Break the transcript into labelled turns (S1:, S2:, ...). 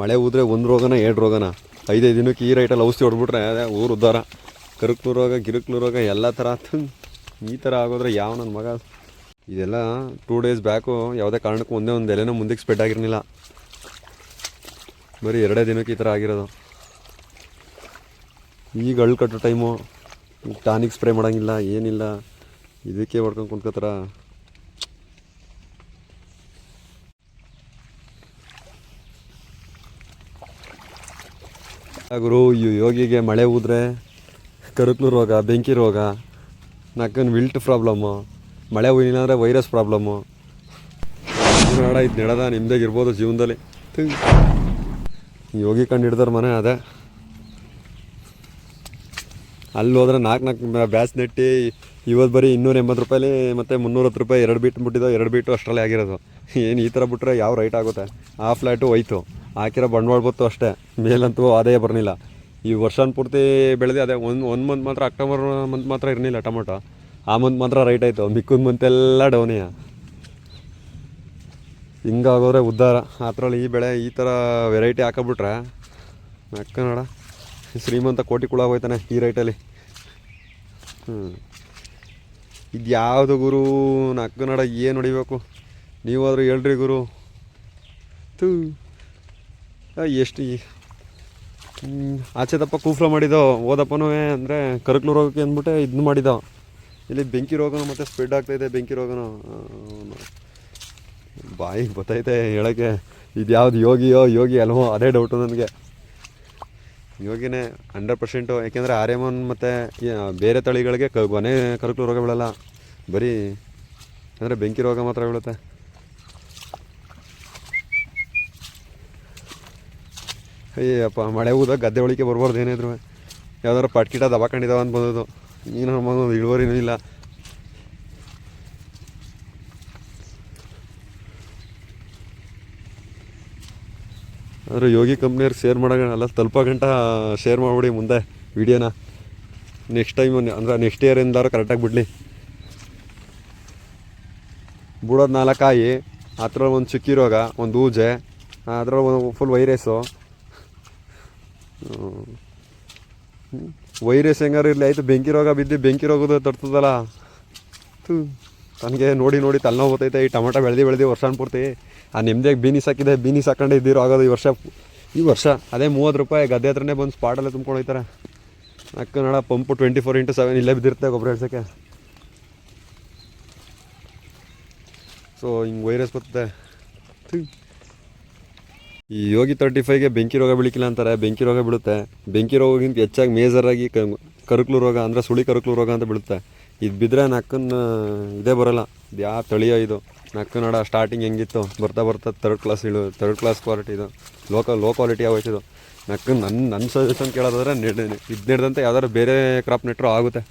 S1: ಮಳೆ ಊದ್ರೆ ಒಂದು ರೋಗನ ಎರಡು ರೋಗನ. ಐದೈದು ದಿನಕ್ಕೆ ಈ ರೈಟಲ್ಲಿ ಔಷಧಿ ಹೊಡ್ಬಿಟ್ರೆ ಅದೇ ಊರು ಉದ್ದಾರ. ಕರುಕ್ಲು ರೋಗ ಗಿರುಕ್ಲು ರೋಗ ಎಲ್ಲ ಥರ ಈ ಥರ ಆಗೋದ್ರೆ ಯಾವ ನನ್ನ ಮಗ? ಇದೆಲ್ಲ ಟೂ ಡೇಸ್ ಬ್ಯಾಕು ಯಾವುದೇ ಕಾರಣಕ್ಕೂ ಒಂದೇ ಒಂದು ಎಲೆನೂ ಮುಂದಕ್ಕೆ ಸ್ಪ್ರೆಡ್ ಆಗಿರಲಿಲ್ಲ. ಬರೀ ಎರಡೇ ದಿನಕ್ಕೆ ಈ ಥರ ಆಗಿರೋದು. ಈಗ ಅಳ್ಳು ಕಟ್ಟೋ ಟೈಮು ಟಾನಿಕ್ ಸ್ಪ್ರೇ ಮಾಡೋಂಗಿಲ್ಲ, ಏನಿಲ್ಲ. ಇದಕ್ಕೆ ಹೊಡ್ಕೊಂಡು ಕುಂತ್ಕೋತಾರ. ಗುರು ಯೋಗಿಗೆ ಮಳೆ ಊದ್ರೆ ಕರುಕ್ಲು ರೋಗ, ಬೆಂಕಿ ರೋಗ, ನಕ್ಕನ್ ವಿಲ್ಟ್ ಪ್ರಾಬ್ಲಮ್ಮು ಮಳೆ ಅಂದರೆ ವೈರಸ್ ಪ್ರಾಬ್ಲಮ್ಮು ನೋಡ ಇದು ನಡೆದ, ನಿಮ್ದೇ ಇರ್ಬೋದು ಜೀವನದಲ್ಲಿ. ಯೋಗಿ ಕಂಡು ಹಿಡ್ದಾರ ಮನೆ ಅದೇ. ಅಲ್ಲಿ ಹೋದ್ರೆ ನಾಲ್ಕು ನಾಲ್ಕು ಬ್ಯಾಸ್ ನೆಟ್ಟಿ, ಇವತ್ತು ಬರೀ ಇನ್ನೂರ ಎಂಬತ್ತು ರೂಪಾಯಿ ಮತ್ತು ಮುನ್ನೂರತ್ತು ರೂಪಾಯಿ ಎರಡು ಬಿಟ್ಟು ಬಿಟ್ಟಿದ್ದೋ ಎರಡು ಬಿಟ್ಟು ಅಷ್ಟರಲ್ಲೇ ಆಗಿರೋದು. ಏನು ಈ ಥರ ಬಿಟ್ರೆ ಯಾವ ರೈಟ್ ಆಗುತ್ತೆ? ಆ ಫ್ಲ್ಯಾಟು ಹೋಯ್ತು. ಹಾಕಿರೋ ಬಂಡವಾಳ ಬತ್ತು ಅಷ್ಟೇ. ಮೇಲಂತೂ ಅದೇ ಬರಲಿಲ್ಲ ಈ ವರ್ಷನ ಪೂರ್ತಿ ಬೆಳೆದು ಅದೇ ಒಂದು ಒಂದು ಮಂತ್ ಮಾತ್ರ ಅಕ್ಟೋಬರ್ ಮಂತ್ ಮಾತ್ರ ಇರಲಿಲ್ಲ ಟೊಮೊಟೊ. ಆ ಮಂತ್ ಮಾತ್ರ ರೈಟ್ ಆಯಿತು. ಮಿಕ್ಕಿದ ಎಲ್ಲ ಡೌನಿಯ ಹಿಂಗಾಗೋದ್ರೆ ಉದ್ಧಾರ ಅದರಲ್ಲಿ ಈ ಬೆಳೆ ಈ ಥರ ವೆರೈಟಿ ಹಾಕೊಬಿಟ್ರೆ ಅಕ್ಕ ಶ್ರೀಮಂತ ಕೋಟಿ ಕುಳ ಹೋಯ್ತಾನೆ ಈ ರೈಟಲ್ಲಿ ಹ್ಞೂ ಇದು ಯಾವುದು ಗುರು? ನಕ್ಕನಾಡ ಏನು ಹೊಡಿಬೇಕು? ನೀವಾದರೂ ಹೇಳ್ರಿ ಗುರು. ತೂ ಎಷ್ಟು ಆಚೆ ದಪ್ಪ ಕೂಫ್ಲ ಮಾಡಿದೋ ಓದಪ್ಪನೂ ಅಂದರೆ ಕರಕ್ಲು ರೋಗಕ್ಕೆ ಅಂದ್ಬಿಟ್ಟು ಇದನ್ನ ಮಾಡಿದ. ಇಲ್ಲಿ ಬೆಂಕಿ ರೋಗನೂ ಮತ್ತೆ ಸ್ಪ್ರೆಡ್ ಆಗ್ತಾಯಿದೆ ಬೆಂಕಿ ರೋಗನೂ. ಬಾಯಿಗೆ ಬಾಯಿ ಗೊತ್ತೈತೆ ಹೇಳೋಕ್ಕೆ. ಇದು ಯಾವ್ದು ಯೋಗಿಯೋ, ಯೋಗಿ ಅಲ್ವೋ, ಅದೇ ಡೌಟು ನನಗೆ. ಯೋಗಿನೇ ಹಂಡ್ರೆಡ್ ಪರ್ಸೆಂಟು ಯಾಕೆಂದರೆ ಆರ್ಯಮನ್ ಮತ್ತು ಬೇರೆ ತಳಿಗಳಿಗೆ ಕ ಕೊನೆ ಕರಕ್ಲು ರೋಗ ಬೀಳಲ್ಲ ಬರೀ ಅಂದರೆ ಬೆಂಕಿ ರೋಗ ಮಾತ್ರ ಬೀಳುತ್ತೆ. ಅಯ್ಯಪ್ಪ ಮಳೆ ಊದ ಗದ್ದೆ ಒಳಿಕೆ ಬರ್ಬಾರ್ದು ಏನಿದ್ರು. ಯಾವ್ದಾರು ಪಟ್ಕಿಟ ದಬಾಕೊಂಡಿದಾವ ಅಂತ ಬಂದದ್ದು. ನೀನು ಒಂದು ಇಳುವರಿನೂ ಇಲ್ಲ. ಆದರೆ ಯೋಗಿ ಕಂಪ್ನಿಯವ್ರಿಗೆ ಶೇರ್ ಮಾಡೋಣ ಅಲ್ಲ ತಲುಪೋ ಗಂಟ ಶೇರ್ ಮಾಡಿಬಿಡಿ ಮುಂದೆ ವಿಡಿಯೋನ. ನೆಕ್ಸ್ಟ್ ಟೈಮ್ ಅಂದ್ರೆ ನೆಕ್ಸ್ಟ್ ಇಯರ್ ಎಂದಾರು ಕರೆಕ್ಟಾಗಿ ಬಿಡಲಿ. ಬಿಡೋದು ನಾಲ್ಕಾಯಿ ಅದ್ರಲ್ಲಿ ಒಂದು ಚುಕ್ಕಿ ರೋಗ ಒಂದು ಊಜೆ ಒಂದು ಫುಲ್ ವೈರಸ್ಸು ವೈರಸ್ ಹೆಂಗಾರು ಇರಲಿ, ಆಯಿತು ಬೆಂಕಿ ರೋಗ ಬಿದ್ದು ಬೆಂಕಿ ರೋಗದ ತರ್ತದಲ್ಲ ನನಗೆ ನೋಡಿ ನೋಡಿ ತಲೆನೋವು ಬರ್ತೈತೆ, ಈ ಟೊಮೆಟೊ ಬೆಳೆದು ಬೆಳೆದು ವರ್ಷ ಪೂರ್ತಿ. ಆ ನೆಮ್ಮದಿಯಾಗಿ ಬೀನಿ ಸಾಕಿದೆ ಬೀನಿಸ್ ಹಾಕೊಂಡೆ ಇದ್ದೀರೋ ಆಗೋದು ಈ ವರ್ಷ. ಈ ವರ್ಷ ಅದೇ ಮೂವತ್ತು ರೂಪಾಯಿ ಗದ್ದೆ ಹತ್ರನೇ ಬಂದು ಸ್ಪಾಟಲ್ಲೇ ತುಂಬ್ಕೊಂಡು ಹೋಗ್ತಾರೆ ಅಕ್ಕ ನೋಡ pump twenty four into seven ಇಲ್ಲೇ ಬಿದ್ದಿರುತ್ತೆ ಗೊಬ್ಬರ ಹೇಳ್ಸೋಕ್ಕೆ ಸೊ ಹಿಂಗೆ ವೈರಸ್ ಬರ್ತದೆ. ಈ ಯೋಗಿ ತರ್ಟಿ ಫೈವ್ಗೆ ಬೆಂಕಿ ರೋಗ ಬೀಳಿಕಿಲ್ಲ ಅಂತಾರೆ, ಬೆಂಕಿ ರೋಗ ಬೀಳುತ್ತೆ. ಬೆಂಕಿ ರೋಗಕ್ಕಿಂತ ಹೆಚ್ಚಾಗಿ ಮೇಜರಾಗಿ ಆಗಿ ಕರುಕ್ಲು ರೋಗ ಅಂದರೆ ಸುಳಿ ಕರುಕ್ಲು ರೋಗ ಅಂತ ಬೀಳುತ್ತೆ. ಇದು ಬಿದ್ದರೆ ನಕ್ಕನ್ನ ಇದೇ ಬರೋಲ್ಲ. ಇದು ಯಾವ ತಳಿಯೋ ಇದು. ನಕ್ಕು ನೋಡ ಸ್ಟಾರ್ಟಿಂಗ್ ಹೆಂಗಿತ್ತು? ಬರ್ತಾ ಬರ್ತಾ ತರ್ಡ್ ಕ್ಲಾಸ್ ಇಳು ತರ್ಡ್ ಕ್ಲಾಸ್ ಕ್ವಾಲಿಟಿ ಇದು. ಲೋಕ ಲೋ ಕ್ವಾಲಿಟಿ ಆಗೋಯ್ತು ಇದು ನಕ್ಕು ನನ್ನ ನನ್ನ ಸಜೆಷನ್ ಕೇಳೋದಾದ್ರೆ ನೆಡ್, ಇದು ನೆಡ್ದಂತೆ ಯಾವ್ದಾದ್ರು ಬೇರೆ ಕ್ರಾಪ್ ನೆಟ್ಟರು ಆಗುತ್ತೆ.